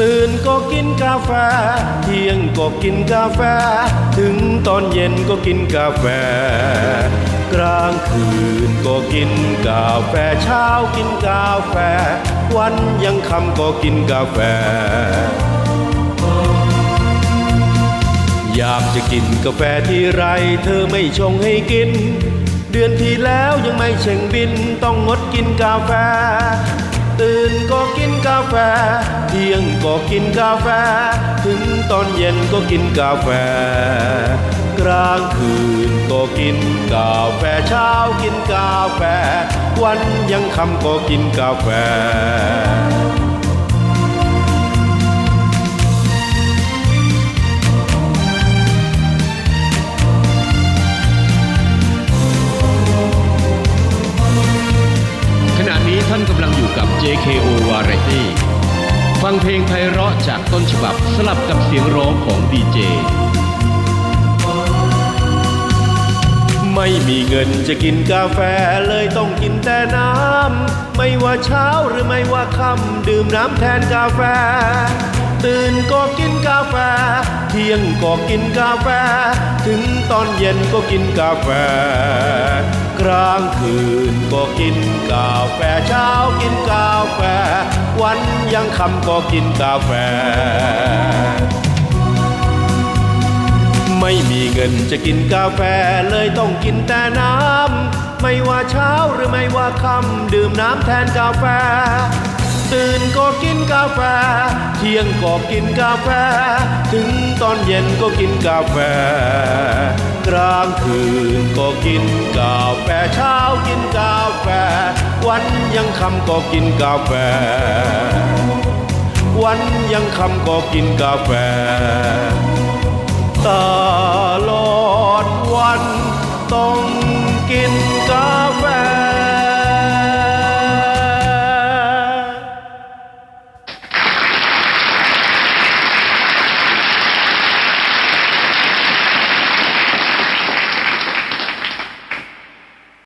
ตื่นก็กินกาแฟ เที่ยงก็กินกาแฟ ถึงตอนเย็นก็กินกาแฟ กลางคืนก็กินกาแฟ เช้ากินกาแฟ วันยังค่ำก็กินกาแฟ อยากจะกินกาแฟที่ไร เธอไม่ชงให้กิน เดือนที่แล้วยังไม่เช็งบินต้องงดกินกาแฟาแฟ เที่ยงก็กินกาแฟ ถึงตอนเย็นก็กินกาแฟ กลางคืนก็กินกาแฟเช้ากินกาแฟ วันยังค่ำก็กินกาแฟ JKO Variety ฟังเพลงไพเราะจากต้นฉบับสลับกับเสียงร้องของดีเจ ไม่มีเงินจะกินกาแฟเลยต้องกินแต่น้ำ ไม่ว่าเช้าหรือไม่ว่าค่ำดื่มน้ำแทนกาแฟ ตื่นก็กินกาแฟ เที่ยงก็กินกาแฟ ถึงตอนเย็นก็กินกาแฟ กลางคืนก็กินกาแฟ เช้ากินกาแฟ วันยังค่ำก็กินกาแฟ ไม่มีเงินจะกินกาแฟเลยต้องกินแต่น้ำไม่ว่าเช้าหรือไม่ว่าค่ำดื่มน้ำแทนกาแฟ ตื่นก็กินกาแฟ เที่ยงก็กินกาแฟ ถึงตอนเย็นก็กินกาแฟ กลางคืนก็กินกาแฟ เช้ากินกาแฟ วันยังคำก็กินกาแฟ วันยังคำก็กินกาแฟ ตลอดวันต้องกินกา